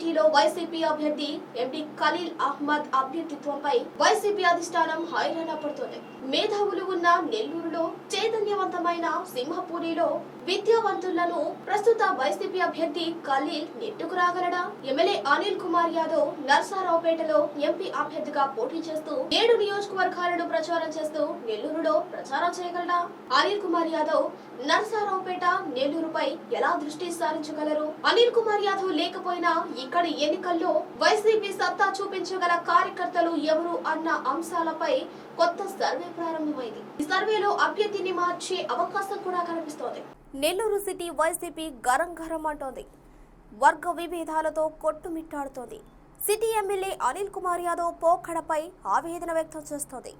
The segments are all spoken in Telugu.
సిటీలో వైసీపీ అభ్యర్థి ఎండి ఖలీల్ అహ్మద్ అభ్యర్థిత్వంపై వైసీపీ అధిష్టానం హైరాణ పడుతోంది. మేధావులు ఉన్న నెల్లూరులో చైతన్యవంతమైన సింహపూరిలో విద్యావంతులను ప్రస్తుత వైసీపీ అభ్యర్థి ఖలీల్ నెట్టుకు రాగలడా? ఎమ్మెల్యే అనిల్ కుమార్ యాదవ్ నర్సారావుపేటలో ఎంపీ అభ్యర్థిగా పోటీ చేస్తూ ఏడు నియోజకవర్గాలను ప్రచారం చేస్తూ నెల్లూరులో ప్రచారం చేయగలడా? అనిల్ కుమార్ యాదవ్ నర్సారావుపేట నెల్లూరుపై ఎలా దృష్టి సారించగలరు? అనిల్ కుమార్ యాదవ్ లేకపోయినా ఇక్కడ ఎన్నికల్లో వైసీపీ సత్తా చూపించగల కార్యకర్తలు ఎవరు అన్న అంశాలపై కొత్త సర్వే ప్రారంభమైంది. ఈ సర్వేలో అభ్యర్థిని మార్చే అవకాశం కూడా కనిపిస్తోంది. నెల్లూరు సిటీ వైసీపీ గరం గరం అంటోంది. వర్గ విభేదాలతో కొట్టుమిట్టాడుతోంది. సిటీ ఎమ్మెల్యే అనిల్ కుమార్ యాదవ్ పోఖడపై ఆవేదన వ్యక్తం చేస్తోంది.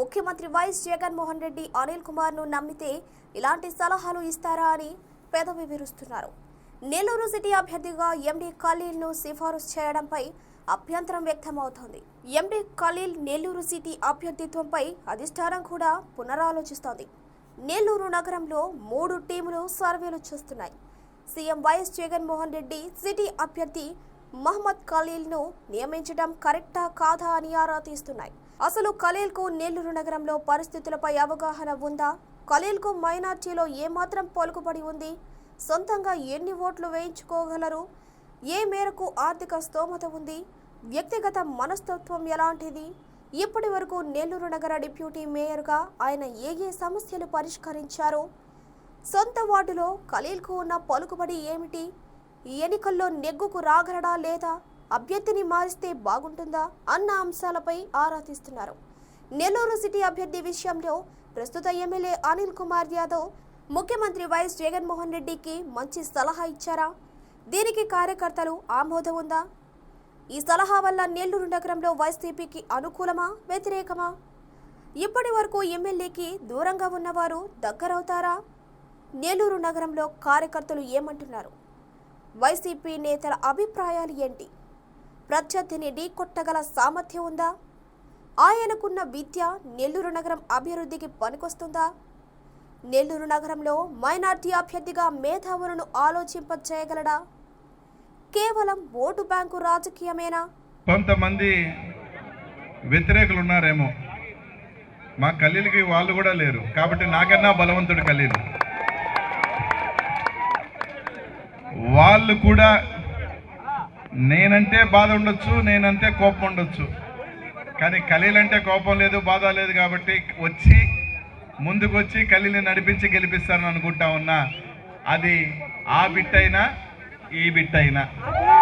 ముఖ్యమంత్రి వైఎస్ జగన్మోహన్ రెడ్డి అనిల్ కుమార్ను నమ్మితే ఇలాంటి సలహాలు ఇస్తారా అని పెదవి విరుస్తున్నారు. నెల్లూరు సిటీ అభ్యర్థిగా ఎండి ఖలీల్ను సిఫారసు చేయడంపై అభ్యంతరం వ్యక్తమవుతోంది. ఎండి ఖలీల్ నెల్లూరు సిటీ అభ్యర్థిత్వంపై అధిష్టానం కూడా పునరాలోచిస్తోంది. నెల్లూరు నగరంలో మూడు టీములు సర్వేలు చేస్తున్నాయి. CM YS Jaganmohan Reddy city అభ్యర్థి మహమ్మద్ ఖలీల్ను నియమించడం కరెక్టా కాదా అని ఆరా తీస్తున్నాయి. అసలు ఖలీల్కు నెల్లూరు నగరంలో పరిస్థితులపై అవగాహన ఉందా? ఖలీల్కు మైనార్టీలో ఏమాత్రం పలుకుబడి ఉంది? సొంతంగా ఎన్ని ఓట్లు వేయించుకోగలరు? ఏ మేరకు ఆర్థిక స్తోమత ఉంది? వ్యక్తిగత మనస్తత్వం ఎలాంటిది? ఇప్పటి వరకు నెల్లూరు నగర డిప్యూటీ మేయర్గా ఆయన ఏ ఏ సమస్యలు పరిష్కరించారు? సొంత వార్డులో ఖలీల్కు ఉన్న పలుకుబడి ఏమిటి? ఎన్నికల్లో నెగ్గుకు రాగలడా లేదా? అభ్యర్థిని మారిస్తే బాగుంటుందా? అన్న అంశాలపై ఆరా తీస్తున్నారు. నెల్లూరు సిటీ అభ్యర్థి విషయంలో ప్రస్తుత ఎమ్మెల్యే అనిల్ కుమార్ యాదవ్ ముఖ్యమంత్రి వైఎస్ జగన్మోహన్ రెడ్డికి మంచి సలహా ఇచ్చారా? దీనికి కార్యకర్తలు ఆమోదం ఉందా? ఈ సలహా వల్ల నెల్లూరు నగరంలో వైసీపీకి అనుకూలమా వ్యతిరేకమా? ఇప్పటి వరకు ఎమ్మెల్యేకి దూరంగా ఉన్నవారు దగ్గరవుతారా? నెల్లూరు నగరంలో కార్యకర్తలు ఏమంటున్నారు? వైసీపీ నేతల అభిప్రాయాలు ఏంటి? ప్రత్యర్థిని ఢీకొట్టగల సామర్థ్యం ఉందా? ఆయనకున్న విద్య నెల్లూరు నగరం అభివృద్ధికి పనికొస్తుందా? నెల్లూరు నగరంలో మైనార్టీ అభ్యర్థిగా మేధావులను ఆలోచింపచేయగలడా? కేవలం ఓటు బ్యాంకు రాజకీయమేనా? కొంతమంది వ్యతిరేకులు ఉన్నారేమో. మా కల్లీలకి వాళ్ళు కూడా లేరు. కాబట్టి నాకన్నా బలవంతుడు కల్లీలు. వాళ్ళు కూడా నేనంటే బాధ ఉండొచ్చు నేనంటే కోపం ఉండొచ్చు. కానీ కలీలంటే కోపం లేదు బాధ లేదు కాబట్టి వచ్చి ముందుకొచ్చి కలిని నడిపించి గెలిపిస్తారని అనుకుంటా ఉన్నా. అది ఆ బిట్టైనా ఈ బిట్టైనా. అయినా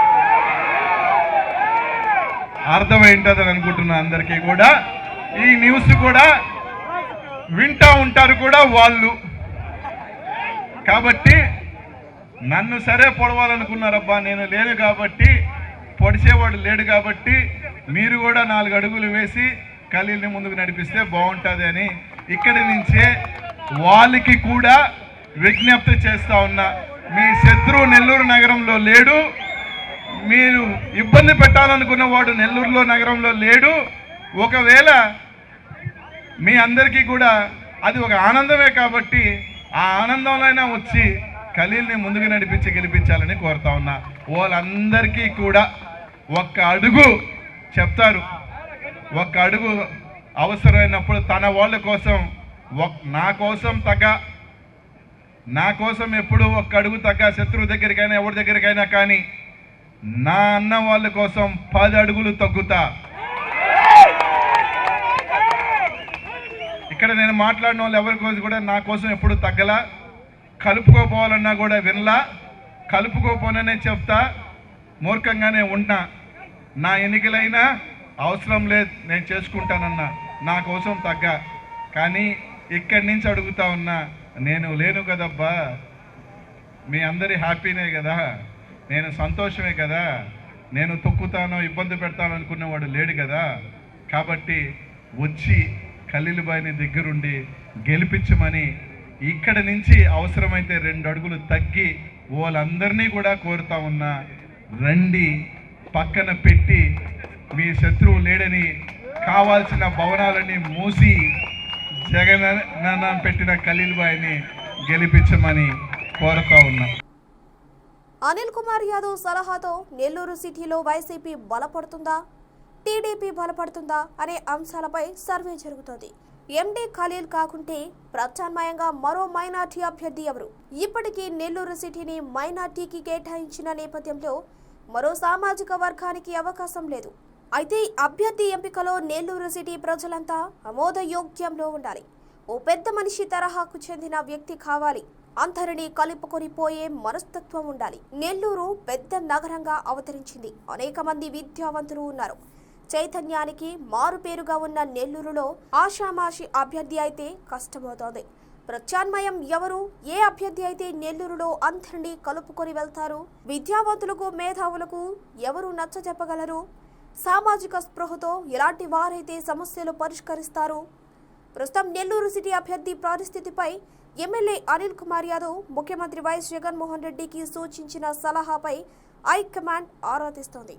అర్థమైంటుందని అనుకుంటున్నా అందరికీ కూడా. ఈ న్యూస్ కూడా వింటా ఉంటారు కూడా వాళ్ళు. కాబట్టి నన్ను సరే పొడవాలనుకున్నారబ్బా నేను లేను కాబట్టి పొడిచేవాడు లేడు కాబట్టి మీరు కూడా నాలుగు అడుగులు వేసి ఖలీల్ని ముందుకు నడిపిస్తే బాగుంటుంది అని ఇక్కడి నుంచే వాళ్ళకి కూడా విజ్ఞప్తి చేస్తూ ఉన్నా. మీ శత్రువు నెల్లూరు నగరంలో లేడు. మీరు ఇబ్బంది పెట్టాలనుకున్న వాడు నెల్లూరులో నగరంలో లేడు. ఒకవేళ మీ అందరికీ కూడా అది ఒక ఆనందమే కాబట్టి ఆ ఆనందంలో వచ్చి ఖలీల్ని ముందుకు నడిపించి గెలిపించాలని కోరుతా ఉన్నా. వాళ్ళందరికీ కూడా ఒక్క అడుగు చెప్తారు. ఒక అడుగు అవసరమైనప్పుడు తన వాళ్ళ కోసం నా కోసం తగ్గ నా కోసం ఎప్పుడు ఒక అడుగు తగ్గ శత్రువు దగ్గరికైనా ఎవరి దగ్గరికైనా కానీ నా అన్న వాళ్ళ కోసం పది అడుగులు తగ్గుతా. ఇక్కడ నేను మాట్లాడిన వాళ్ళు ఎవరి కోసం కూడా నా కోసం ఎప్పుడు తగ్గలా. కలుపుకోపోవాలన్నా కూడా వినలా. కలుపుకోపోననే చెప్తా. మూర్ఖంగానే ఉన్నా. నా ఎన్నికలైనా అవసరం లేదు నేను చేసుకుంటానన్నా నా కోసం తగ్గ. కానీ ఇక్కడి నుంచి అడుగుతా ఉన్నా నేను లేను కదబ్బా. మీ అందరి హ్యాపీనే కదా. నేను సంతోషమే కదా. నేను తొక్కుతానో ఇబ్బంది పెడతాను అనుకునేవాడు లేడు కదా. కాబట్టి వచ్చి ఖలీలుబాయిని దగ్గరుండి గెలిపించమని ఇక్కడ నుంచి అవసరమైతే రెండు అడుగులు తగ్గి వాళ్ళందరినీ కూడా కోరుతా ఉన్నా రండి పక్కన పెట్టి మీ శత్రువు లేడని కావాల్సిన భవనాలన్నీ మూసి జగన్ పెట్టిన ఖలీల్బాయిని గెలిపించమని కోరుతా ఉన్నా. అనిల్ కుమార్ యాదవ్ సలహాతో నెల్లూరు సిటీలో వైసీపీ బలపడుతుందా? టీడీపీ బలపడుతుందా అనే అంశాలపై సర్వే జరుగుతోంది. ఎండీ ఖలీల్ కాకుంటే ప్రత్యామ్నాయంగా మరో మైనార్టీ అభ్యర్థి ఎవరు? ఇప్పటికీ నెల్లూరు సిటీని మైనార్టీకి కేటాయించిన నేపథ్యంలో మరో సామాజిక వర్గానికి అవకాశం లేదు. అయితే అభ్యర్థి ఎంపికలో నెల్లూరు సిటీ ప్రజలంతా ఆమోదయోగ్యంలో ఉండాలి. ఓ పెద్ద మనిషి తరహాకు చెందిన వ్యక్తి కావాలి. అందరినీ కలుపుకొని పోయే మనస్తత్వం ఉండాలి. నెల్లూరు పెద్ద నగరంగా అవతరించింది. అనేక మంది విద్యావంతులు ఉన్నారు. చైతన్యానికి మారుపేరుగా ఉన్న నెల్లూరులో ఆషామాషి అభ్యర్థి అయితే కష్టమవుతోంది. ప్రత్యామ్నాయం ఎవరు? ఏ అభ్యర్థి అయితే నెల్లూరులో అందరినీ కలుపుకొని వెళ్తారు? విద్యావంతులకు మేధావులకు ఎవరు నచ్చ చెప్పగలరు సామాజిక స్పృహతో ఎలాంటి వారైతే సమస్యలు పరిష్కరిస్తారు? ప్రస్తుతం నెల్లూరు సిటీ అభ్యర్థి పరిస్థితిపై ఎమ్మెల్యే అనిల్ కుమార్ యాదవ్ ముఖ్యమంత్రి వైఎస్ జగన్మోహన్ రెడ్డికి సూచించిన సలహాపై హైకమాండ్ ఆరా తీస్తోంది